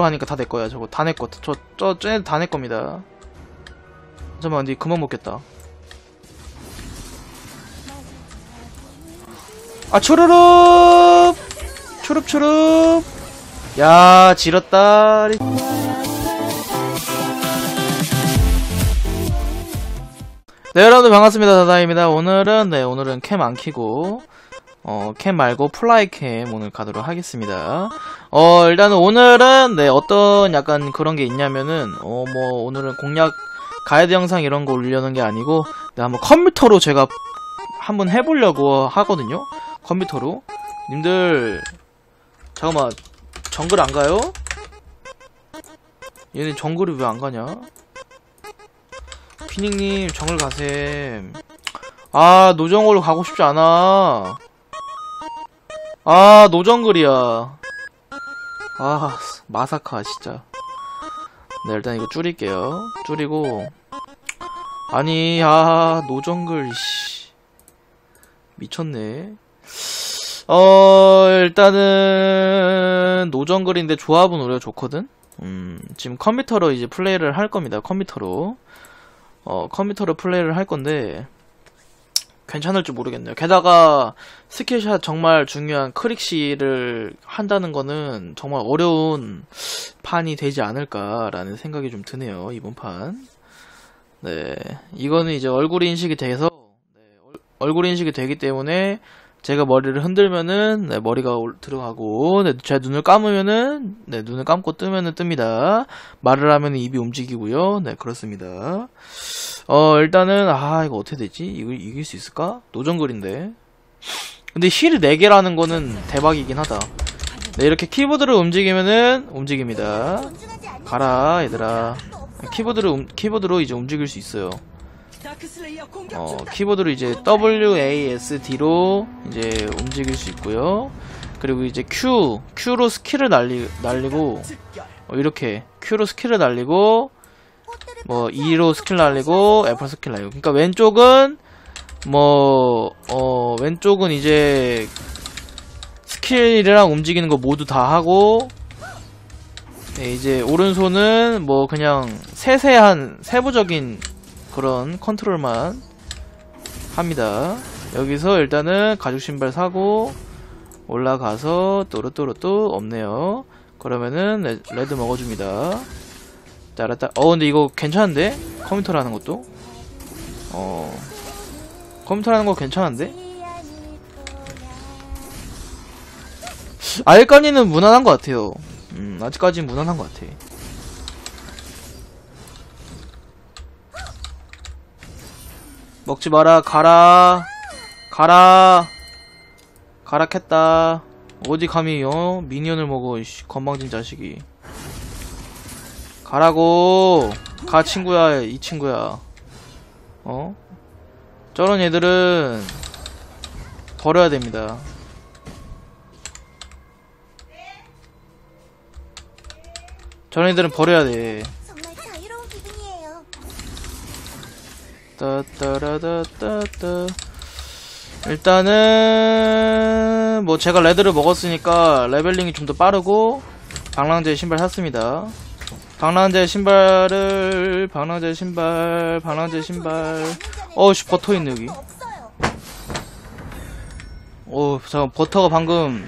하니까 다 내 거야 저거 다 내 거. 저저 쟤네들 다내 겁니다. 잠깐만 근데 그만 먹겠다. 아 초르륵 초릅 초릅 야 지렸다 네 여러분들 반갑습니다 다다입니다 오늘은 네 오늘은 캠 안 키고 어, 캠 말고 플라이 캠 오늘 가도록 하겠습니다. 어, 일단은 오늘은, 네, 어떤 약간 그런 게 있냐면은, 어, 뭐, 오늘은 공략 가이드 영상 이런 거 올리려는 게 아니고, 네, 한번 컴퓨터로 제가 한번 해보려고 하거든요? 컴퓨터로. 님들, 잠깐만, 정글 안 가요? 얘네 정글이 왜 안 가냐? 피닉님, 정글 가셈. 아, 노정글로 가고 싶지 않아. 아 노정글이야 아 마사카 진짜. 네 일단 이거 줄일게요. 줄이고. 아니 아 노정글 씨. 미쳤네. 어 일단은 노정글인데 조합은 오히려 좋거든? 음 지금 컴퓨터로 이제 플레이를 할 겁니다 컴퓨터로. 어 컴퓨터로 플레이를 할 건데 괜찮을지 모르겠네요. 게다가 스킬샷 정말 중요한 크릭시를 한다는 거는 정말 어려운 판이 되지 않을까라는 생각이 좀 드네요. 이번 판. 네. 이거는 이제 얼굴 인식이 돼서 네, 얼굴 인식이 되기 때문에 제가 머리를 흔들면은 네, 머리가 올, 들어가고 네, 제 눈을 감으면은 네, 눈을 감고 뜨면은 뜹니다. 말을 하면 입이 움직이고요. 네, 그렇습니다. 어, 일단은, 아, 이거 어떻게 되지? 이거 이길 수 있을까? 노정글인데. 근데 힐 4개라는 거는 대박이긴 하다. 네, 이렇게 키보드를 움직이면은 움직입니다. 가라, 얘들아. 키보드를, 움, 키보드로 이제 움직일 수 있어요. 어, 키보드로 이제 WASD로 이제 움직일 수 있고요. 그리고 이제 Q, Q로 스킬을 날리, 날리고, 어, 이렇게 Q로 스킬을 날리고, 뭐 2로 스킬 날리고 F 스킬 날리고 그러니까 왼쪽은 뭐 어 왼쪽은 이제 스킬이랑 움직이는 거 모두 다 하고 네, 이제 오른손은 뭐 그냥 세세한 세부적인 그런 컨트롤만 합니다. 여기서 일단은 가죽 신발 사고 올라가서 또르또르또 없네요. 그러면은 레, 레드 먹어줍니다. 따라따 어 근데 이거 괜찮은데? 컴퓨터라는 것도 어 컴퓨터라는 거 괜찮은데? 알까니는 무난한 것 같아요 음 아직까지는 무난한 것 같아 먹지 마라. 가라. 가라. 가라 캤다. 어디 감히 어? 미니언을 먹어 이씨. 건방진 자식이. 가라고. 가 친구야. 이 친구야. 어? 저런 애들은 버려야 됩니다. 저런 애들은 버려야 돼 정말 자유로운 기분이에요. 따따라따따따. 일단은 뭐 제가 레드를 먹었으니까 레벨링이 좀 더 빠르고 방랑제 신발 샀습니다. 방랑제 신발을 방랑제 신발 방랑제 신발. 어우씨 버터 있네 여기. 없어요. 어 잠깐 버터가 방금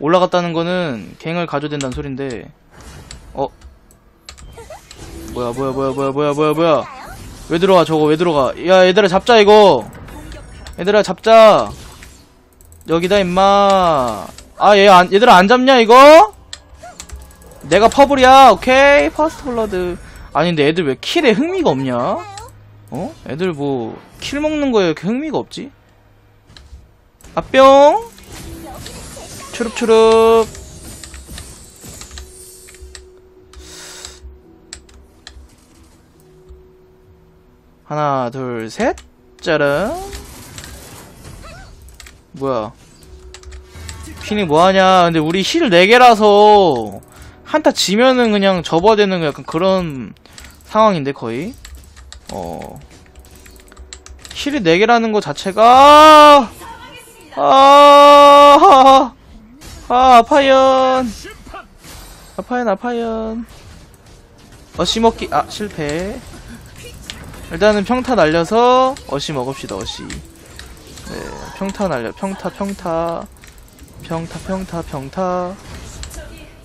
올라갔다는 거는 갱을 가져된다는 소린데. 어? 뭐야 뭐야 뭐야 뭐야 뭐야 뭐야 뭐야 왜 들어가 저거? 왜 들어가? 야 얘들아 잡자 이거. 얘들아 잡자. 여기다 임마. 아얘 얘들아 안 잡냐 이거? 내가 퍼블이야 오케이? 퍼스트 블러드. 아니 근데 애들 왜 킬에 흥미가 없냐? 어? 애들 뭐 킬 먹는 거에 이렇게 흥미가 없지? 아뿅. 추릅추릅 하나 둘셋. 짜란. 뭐야? 피니 뭐하냐? 근데 우리 힐 4개라서 한타 지면은 그냥 접어야 되는 약간 그런 상황인데 거의. 어. 힐이 4개라는 거 자체가 아, 아, 아, 파연. 아파연 아파연. 어시 먹기. 아 실패 일단은 평타 날려서 어시 먹읍시다 어시. 네 평타 날려 평타 평타. 평타 평타 평타.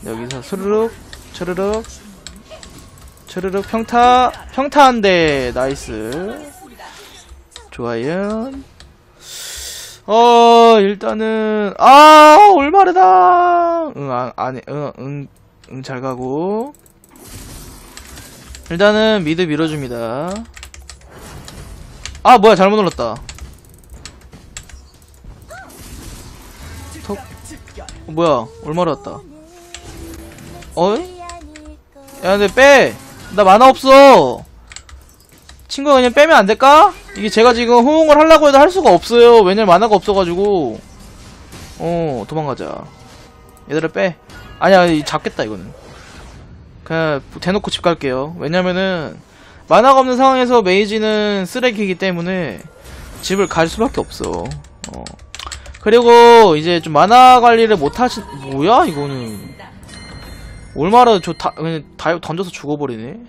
여기서 스르륵 츠르륵. 츠르륵 평타. 평타 한 대. 나이스. 좋아요. 어 일단은 아 올마르다! 응 안, 안해 응응응 잘 가고. 일단은 미드 밀어줍니다 아 뭐야 잘못 눌렀다 톡 어, 뭐야 올마르 왔다 어이? 야 근데 빼! 나 만화 없어! 친구가 그냥 빼면 안 될까? 이게 제가 지금 호응을 하려고 해도 할 수가 없어요. 왜냐면 만화가 없어가지고. 어, 도망가자. 얘들아 빼. 아니야, 이- 잡겠다, 이거는. 그냥 대놓고 집 갈게요. 왜냐면은, 만화가 없는 상황에서 메이지는 쓰레기이기 때문에 집을 갈 수밖에 없어. 어. 그리고 이제 좀 만화 관리를 못 하신, 뭐야, 이거는. 올마르 저 다, 그냥 다 던져서 죽어버리네.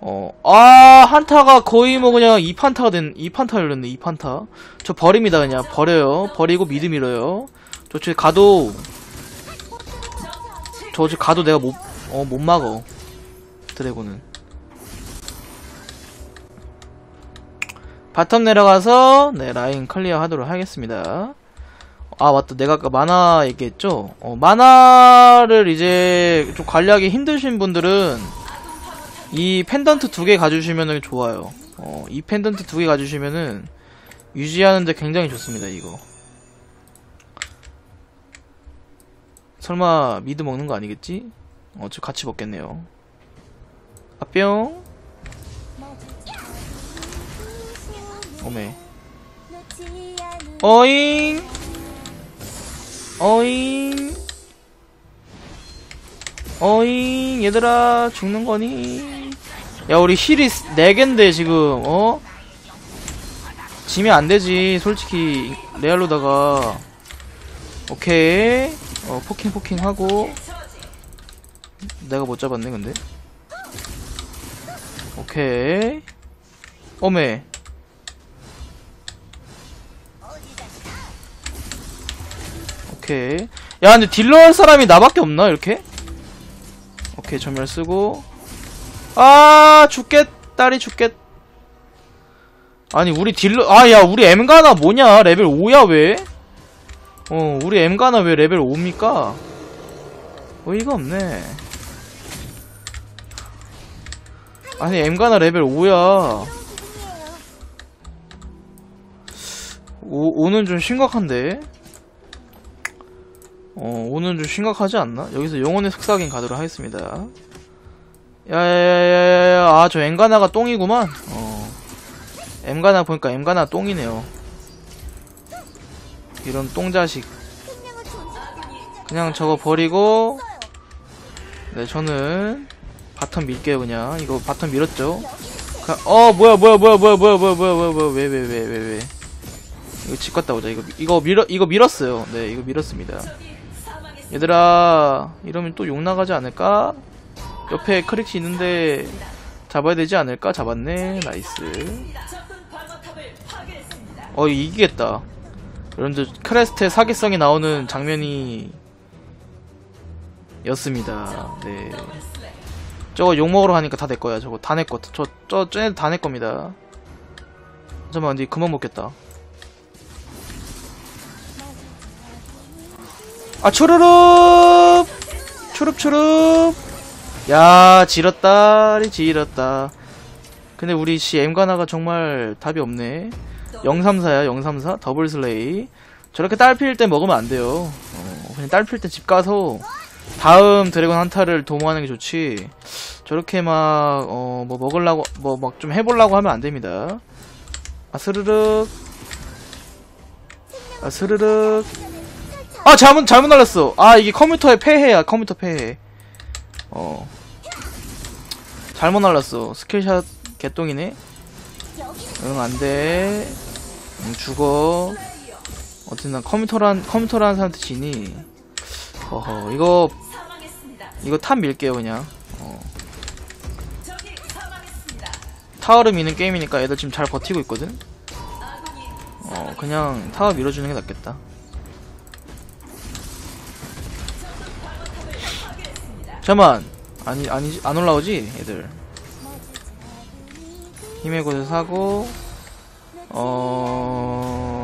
어, 아, 한타가 거의 뭐 그냥 2판타가 된, 2판타 열렸네, 2판타. 저 버립니다, 그냥. 버려요. 버리고 미드 밀어요. 저 집에 가도, 저집 가도 내가 못, 어, 못 막어. 드래곤은. 바텀 내려가서, 네, 라인 클리어 하도록 하겠습니다. 아, 맞다. 내가 아까 만화 얘기했죠? 어, 만화를 이제 좀 관리하기 힘드신 분들은 이 펜던트 두 개 가주시면은 좋아요. 어, 이 펜던트 두 개 가주시면은 유지하는데 굉장히 좋습니다, 이거. 설마 미드 먹는 거 아니겠지? 어, 저 같이 먹겠네요. 아, 뿅. 오메. 어잉! 어잉! 어잉! 얘들아, 죽는 거니? 야, 우리 힐이 4갠데, 지금, 어? 지면 안 되지, 솔직히, 레알로다가. 오케이. 어, 포킹, 포킹 하고. 내가 못 잡았네, 근데. 오케이. 어메. 오케이. 야, 근데 딜러 할 사람이 나밖에 없나, 이렇게? 오케이, 전멸 쓰고. 아, 죽겠, 딸이 죽겠. 아니, 우리 딜러, 아, 야, 우리 M가나 뭐냐? 레벨 5야, 왜? 어, 우리 M가나 왜 레벨 5입니까? 어이가 없네. 아니, M가나 레벨 5야. 5, 5는 좀 심각한데? 어, 오는 좀 심각하지 않나? 여기서 영혼의 속삭임 가도록 하겠습니다. 야야야야야, 아, 저 엠가나가 똥이구만. 어. 엠가나 보니까 엠가나 똥이네요. 이런 똥자식. 그냥 저거 버리고, 네, 저는, 바텀 밀게요, 그냥. 이거 바텀 밀었죠? 가- 어, 뭐야, 뭐야, 뭐야, 뭐야, 뭐야, 뭐야, 뭐야, 뭐야, 뭐야, 왜, 왜, 왜, 왜, 왜. 이거 집 갔다 오자. 이거, 이거 밀어, 이거 밀었어요. 네, 이거 밀었습니다. 얘들아 이러면 또 욕 나가지 않을까? 옆에 크릭시 있는데 잡아야 되지 않을까? 잡았네. 나이스. 어 이기겠다. 여러분들 크레스트의 사기성이 나오는 장면이 였습니다. 네. 저거 욕먹으러 가니까 다 내 거야. 저거 다내 거. 저, 저, 쟤네들 다 내 겁니다. 잠깐만 근데 그만 먹겠다 아 초르륵 초릅초릅 야 지렸다리 지렸다. 근데 우리 씨 엠가나가 정말 답이 없네. 034야 034 더블 슬레이. 저렇게 딸필 때 먹으면 안 돼요. 어, 그냥 딸필 때 집 가서 다음 드래곤 한타를 도모하는 게 좋지. 저렇게 막 어 뭐 먹으려고 뭐 막 좀 해보려고 하면 안 됩니다. 아 스르륵. 아 스르륵 아 잘못 잘못 날렸어. 아 이게 컴퓨터의 폐해야 컴퓨터 폐해. 어 잘못 날렸어. 스킬샷 개똥이네. 응 안돼. 응 죽어. 어쨌든 난 컴퓨터란 컴퓨터라는 사람한테 지니. 어허 이거 이거 탑 밀게요 그냥 어. 타워를 미는 게임이니까 애들 지금 잘 버티고 있거든 어 그냥 타워 밀어주는 게 낫겠다 잠깐만. 아니 아니 안 올라오지? 애들. 힘의 곳을 사고 어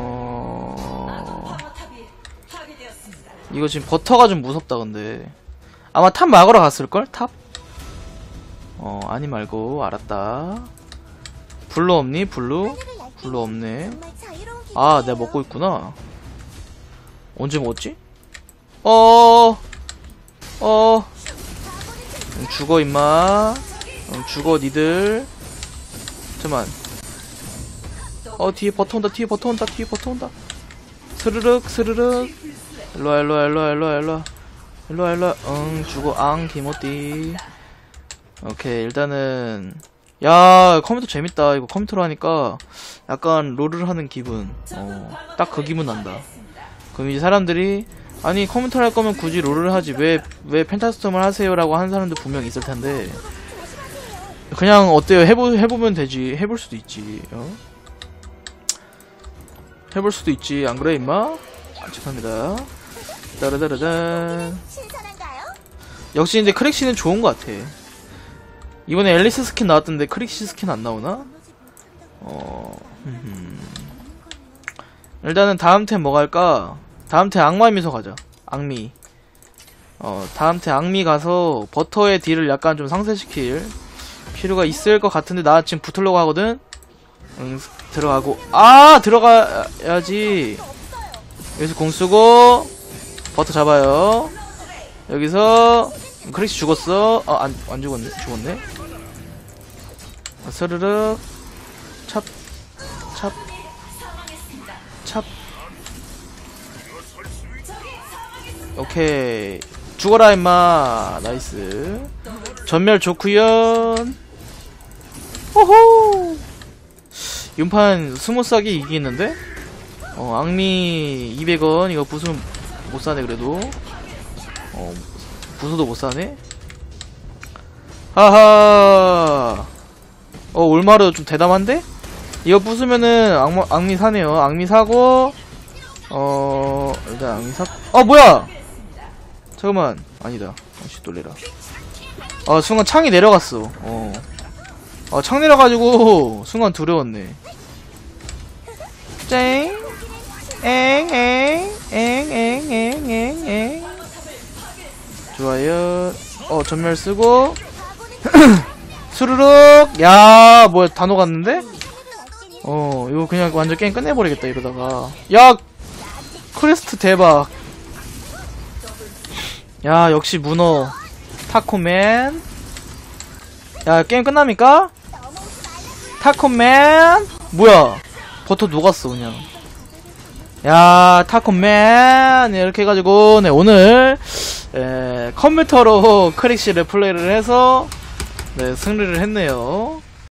이거 지금 버터가 좀 무섭다 근데. 아마 탑 막으러 갔을걸? 탑? 어 아니 말고 알았다. 블루 없니? 블루? 블루 없네. 아 내가 먹고 있구나. 언제 먹었지? 어 어. 응, 죽어 임마. 응, 죽어 니들. 잠만. 어 뒤에 버터 온다 뒤에 버터 온다 뒤에 버터 온다. 스르륵 스르륵. 일로와 일로와 일로와 일로와 일로와. 일로와 일로와. 응 죽어. 앙 기모띠 오케이 일단은. 야 컴퓨터 재밌다. 이거 컴퓨터로 하니까 약간 롤을 하는 기분. 어, 딱 그 기분 난다. 그럼 이제 사람들이 아니 컴퓨터를 할 거면 굳이 롤을 하지 왜 왜 펜타스톰을 하세요라고 하는 사람도 분명 있을 텐데 그냥 어때요 해보 해보면 되지 해볼 수도 있지 어? 해볼 수도 있지 안 그래 임마 아, 죄송합니다 따라다라단 신선한가요? 역시 근데 크릭시는 좋은 것 같아 이번에 앨리스 스킨 나왔던데 크릭시 스킨 안 나오나? 어. 일단은 다음 템 뭐 갈까? 다음 템 악마 미소 가자 악미. 어 다음 템 악미 가서 버터의 딜을 약간 좀 상쇄시킬 필요가 있을 것 같은데 나 지금 붙으려고 하거든? 응 들어가고. 아 들어가야지. 여기서 공 쓰고 버터 잡아요. 여기서 크릭시 죽었어. 아 안 안 죽었네. 죽었네. 아, 스르륵 오케이. 죽어라, 임마. 나이스. 전멸 좋구연. 호호! 윤판 스무스하게 이기겠는데? 어, 악미 200원. 이거 부수면 못 사네, 그래도. 어, 부수도 못 사네? 하하. 어, 올마르 좀 대담한데? 이거 부수면은 악마, 악미 사네요. 악미 사고, 어, 일단 악미 사, 어, 뭐야! 잠깐만. 아니다. 아씨, 놀래라. 아, 순간 창이 내려갔어. 어. 아, 창 내려가지고, 순간 두려웠네. 쨍! 엥, 엥, 엥, 엥, 엥, 엥, 엥. 좋아요. 어, 전멸 쓰고, 수르륵! 야, 뭐야, 다 녹았는데? 어, 이거 그냥 완전 게임 끝내버리겠다, 이러다가. 야! 크리스트 대박. 야, 역시 문어. 타코맨. 야, 게임 끝납니까? 타코맨. 뭐야. 버터 녹았어, 그냥. 야, 타코맨. 이렇게 해가지고, 네, 오늘, 에, 컴퓨터로 크릭시를 플레이를 해서, 네, 승리를 했네요.